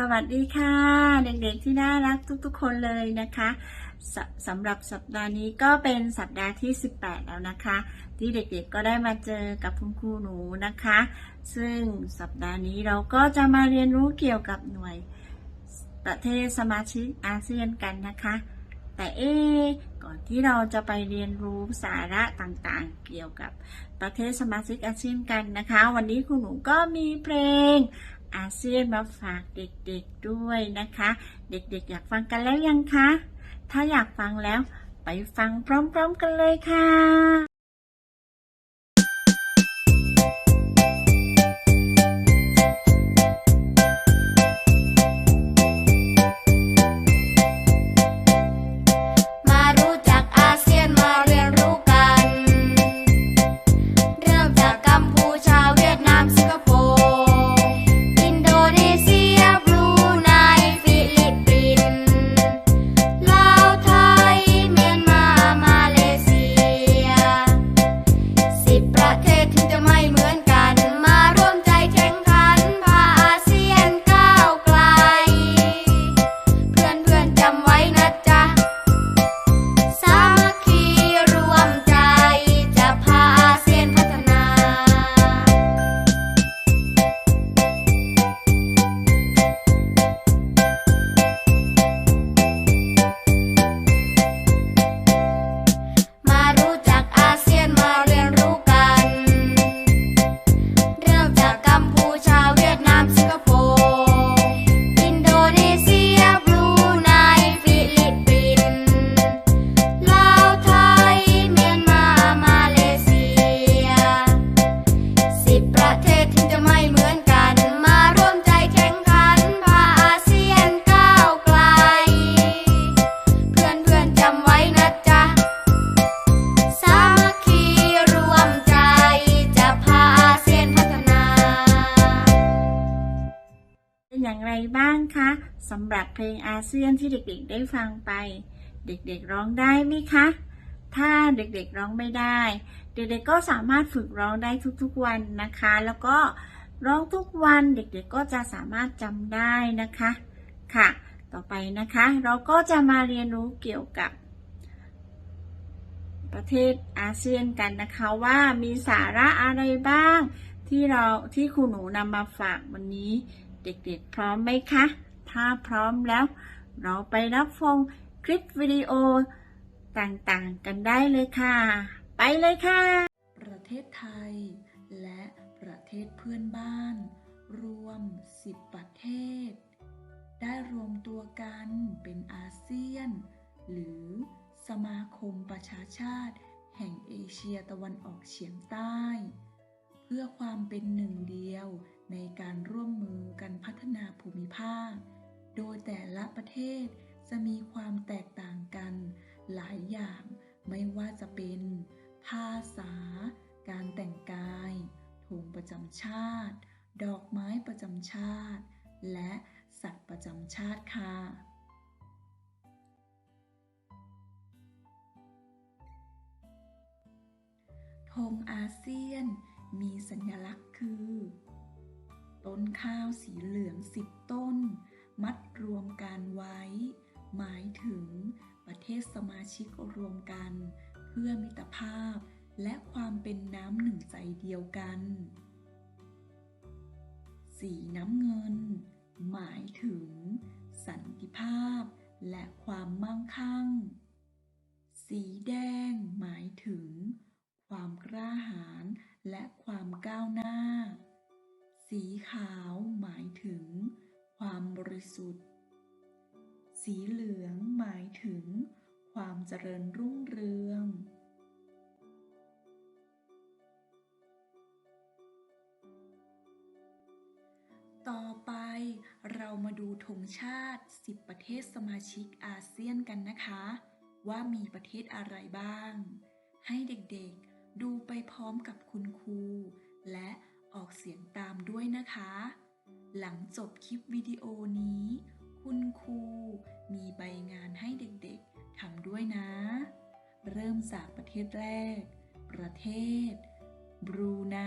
สวัสดีค่ะ เด็กๆที่น่ารักทุกๆ คนเลยนะคะสสำหรับสัปดาห์นี้ก็เป็นสัปดาห์ที่ 18 แล้วนะคะ ที่เด็กๆก็ได้มาเจอกับคุณครูหนูนะคะ ซึ่งสัปดาห์นี้เราก็จะมาเรียนรู้เกี่ยวกับหน่วยประเทศสมาชิกอาเซียนกันนะคะ แต่เอ๊ก่อนที่เราจะไปเรียนรู้สาระต่างๆ เกี่ยวกับประเทศสมาชิกอาเซียนกันนะคะ วันนี้คุณหนูก็มีเพลง อาเซียนมาฝากเด็กๆด้วยนะคะ เด็กๆอยากฟังกันแล้วยังคะ ถ้าอยากฟังแล้วไปฟังพร้อมๆกันเลยค่ะ อย่างไรบ้างคะสำหรับเพลงอาเซียนที่เด็กๆได้ฟังไป เด็กๆร้องได้ไหมคะ ถ้าเด็กๆร้องไม่ได้ เด็กๆก็สามารถฝึกร้องได้ทุกๆวันนะคะ แล้วก็ร้องทุกวันเด็กๆก็จะสามารถจำได้นะคะค่ะ ต่อไปนะคะ เราก็จะมาเรียนรู้เกี่ยวกับ ประเทศอาเซียนกันนะคะว่ามีสาระอะไรบ้างที่เราที่ครูหนูนำมาฝากวันนี้ เด็กๆพร้อมไหมคะ ถ้าพร้อมแล้ว เราไปรับฟังคลิปวิดีโอต่างๆกันได้เลยค่ะ ไปเลยค่ะ ประเทศไทย และประเทศเพื่อนบ้าน รวม 10 ประเทศ ได้รวมตัวกันเป็นอาเซียน หรือสมาคมประชาชาติ แห่งเอเชียตะวันออกเฉียงใต้ เพื่อความเป็นหนึ่งเดียว ในการร่วมมือกันพัฒนาภูมิภาค โดยแต่ละประเทศจะมีความแตกต่างกัน หลายอย่างไม่ว่าจะเป็น ภาษา การแต่งกายธงประจำชาติ ดอกไม้ประจำชาติ และสัตว์ประจำชาติค่ะ ธงอาเซียนมีสัญลักษณ์คือ ต้นข้าวสีเหลืองสิบต้น มัดรวมกันไว้ หมายถึงประเทศสมาชิกรวมกัน เพื่อมิตรภาพและความเป็นน้ำหนึ่งใจเดียวกัน สีน้ำเงิน หมายถึง สันติภาพ และความมั่งคั่ง สีแดง หมายถึง ความกล้าหาญและความก้าวหน้า สีขาวหมายถึงความบริสุทธิ์ สีเหลืองหมายถึงความเจริญรุ่งเรือง ต่อไปเรามาดูธงชาติ 10 ประเทศสมาชิกอาเซียนกันนะคะ ว่ามีประเทศอะไรบ้าง ให้เด็กๆดูไปพร้อมกับคุณครูและ ออกเสียงตามด้วยนะคะ หลังจบคลิปวิดีโอนี้ คุณครูมีใบงานให้เด็กๆทำด้วยนะ เริ่มจากประเทศแรก ประเทศ บรูไน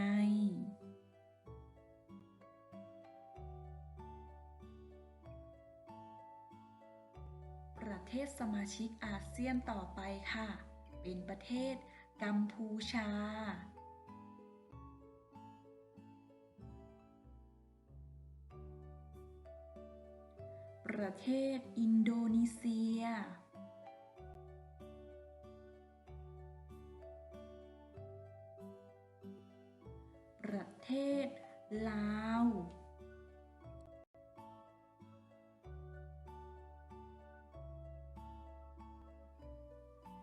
ประเทศสมาชิกอาเซียนต่อไปค่ะ เป็นประเทศกัมพูชา เทศอินโดนีเซีย ประเทศ ลาว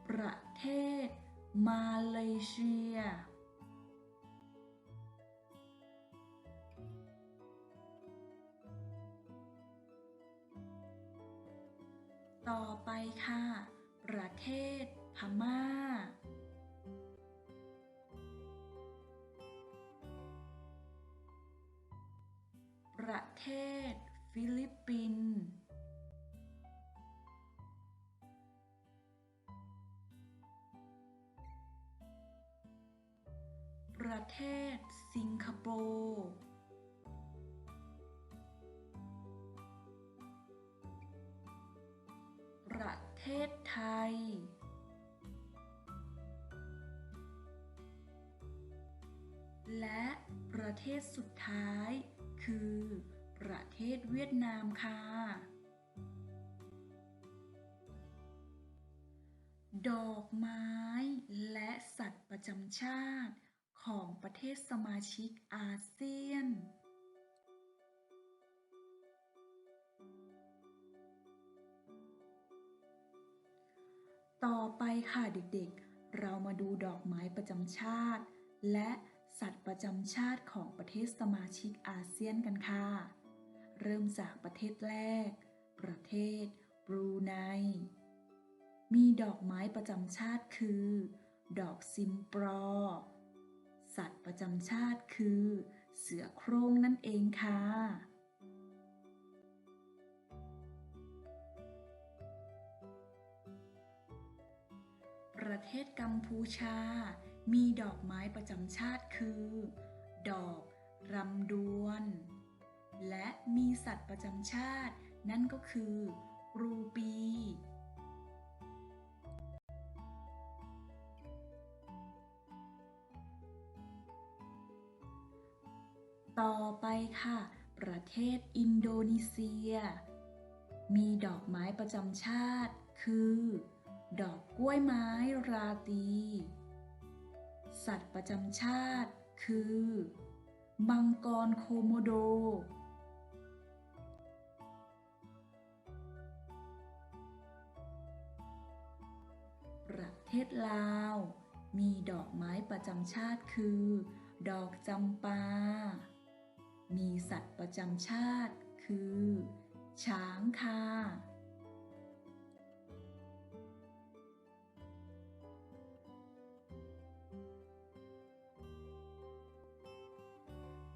ประเทศ มาเลเซีย ต่อไปค่ะ ประเทศพม่า ประเทศฟิลิปปินส์ประเทศสิงคโปร์ ประเทศไทย และประเทศสุดท้าย คือ ประเทศเวียดนามค่ะ ดอกไม้และสัตว์ประจำชาติของประเทศสมาชิกอาเซียน ต่อไปค่ะเด็กๆ เรามาดูดอกไม้ประจำชาติ และสัตว์ประจำชาติของประเทศสมาชิกอาเซียนกันค่ะ เริ่มจากประเทศแรก ประเทศบรูไน มีดอกไม้ประจำชาติคือ ดอกซิมปรอ สัตว์ประจำชาติคือ เสือโคร่งนั่นเองค่ะ ประเทศกัมพูชา มีดอกไม้ประจำชาติคือ ดอกรำดวน และมีสัตว์ประจำชาติ นั่นก็คือ รูปี ต่อไปค่ะ ประเทศอินโดนีเซีย มีดอกไม้ประจำชาติคือ ดอกกล้วยไม้ราตี สัตว์ประจำชาติคือ มังกรโคโมโด ประเทศลาว มีดอกไม้ประจำชาติคือ ดอกจำปา มีสัตว์ประจำชาติคือ ช้างค่ะ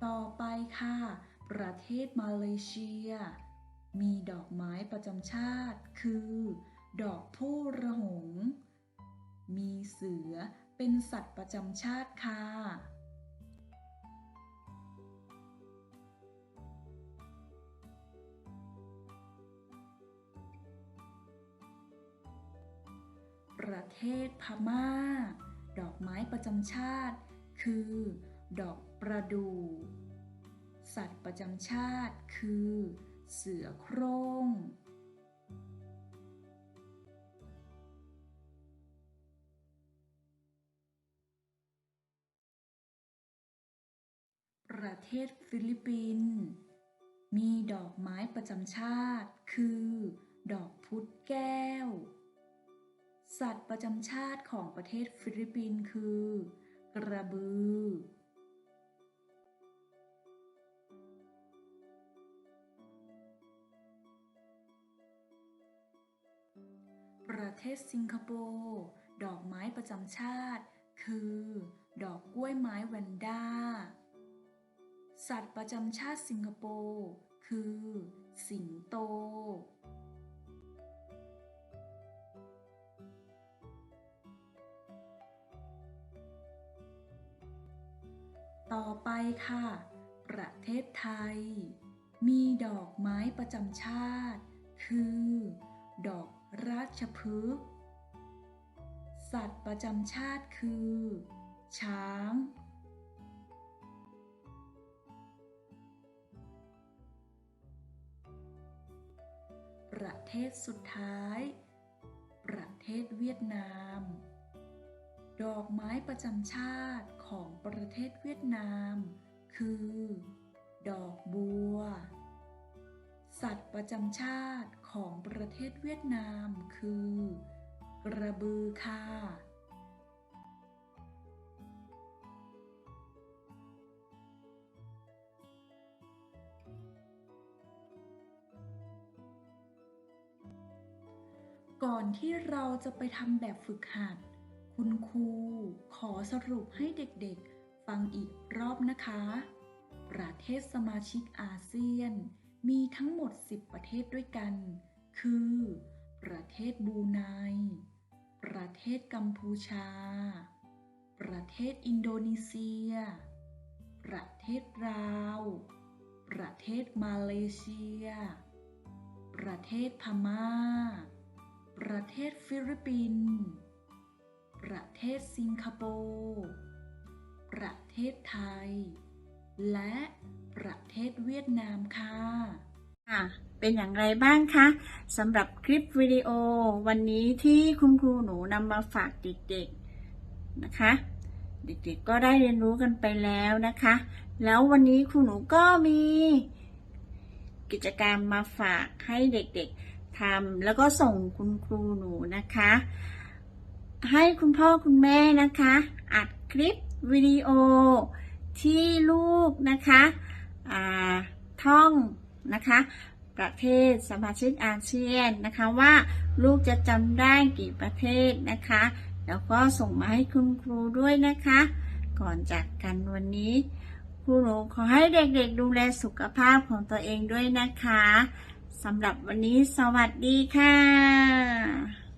ต่อไปค่ะ ประเทศมาเลเซีย มีดอกไม้ประจำชาติ คือ ดอกผู้ระหง มีเสือเป็นสัตว์ประจำชาติค่ะประเทศพม่า ดอกไม้ประจำชาติ คือ ดอกประดู่ สัตว์ประจำชาติคือ เสือโคร่ง ประเทศฟิลิปปินส์มีดอกไม้ประจำชาติ คือ ดอกพุธแก้ว สัตว์ประจำชาติของประเทศฟิลิปปินส์คือ กระบือ ประเทศสิงคโปร์ ดอกไม้ประจำชาติ คือ ดอกกล้วยไม้แวนด้า สัตว์ประจำชาติสิงคโปร์ คือ สิงโตต่อไปค่ะ ประเทศไทย มีดอกไม้ประจำชาติ คือ ดอก ราชพฤกษ์สัตว์ประจำชาติคือ ช้าง ประเทศสุดท้าย ประเทศเวียดนาม ดอกไม้ประจำชาติของประเทศเวียดนาม คือ ดอกบัว สัตว์ประจำชาติ ของประเทศเวียดนามคือกระบือค่ะ ก่อนที่เราจะไปทำแบบฝึกหัด คุณครูขอสรุปให้เด็กๆ ฟังอีกรอบนะคะ ประเทศสมาชิกอาเซียน มีทั้งหมด 10 ประเทศด้วยกัน คือ ประเทศบูไน ประเทศกัมพูชา ประเทศอินโดนีเซีย ประเทศลาว ประเทศมาเลเซีย ประเทศพม่า ประเทศฟิลิปปินส์ ประเทศสิงคโปร์ ประเทศไทย และ ประเทศเวียดนามค่ะค่ะเป็นอย่างไรบ้างคะสำหรับคลิปวิดีโอ วันนี้ที่คุณครูหนูนำมาฝากเด็กๆนะคะ เด็กๆก็ได้เรียนรู้กันไปแล้วนะคะ แล้ววันนี้ครูหนูก็มีกิจกรรมมาฝากให้เด็กๆทำแล้วก็ส่งคุณครูหนูนะคะ ให้คุณพ่อคุณแม่นะคะ อัดคลิปวิดีโอที่ลูกนะคะ ท่องนะคะ ประเทศสมาชิกอาเซียนนะคะว่าลูกจะจำได้กี่ประเทศนะคะ แล้วก็ส่งมาให้คุณครูด้วยนะคะ ก่อนจากกันวันนี้ครูหนูขอให้เด็กๆดูแลสุขภาพของตัวเองด้วยนะคะสำหรับวันนี้สวัสดีค่ะ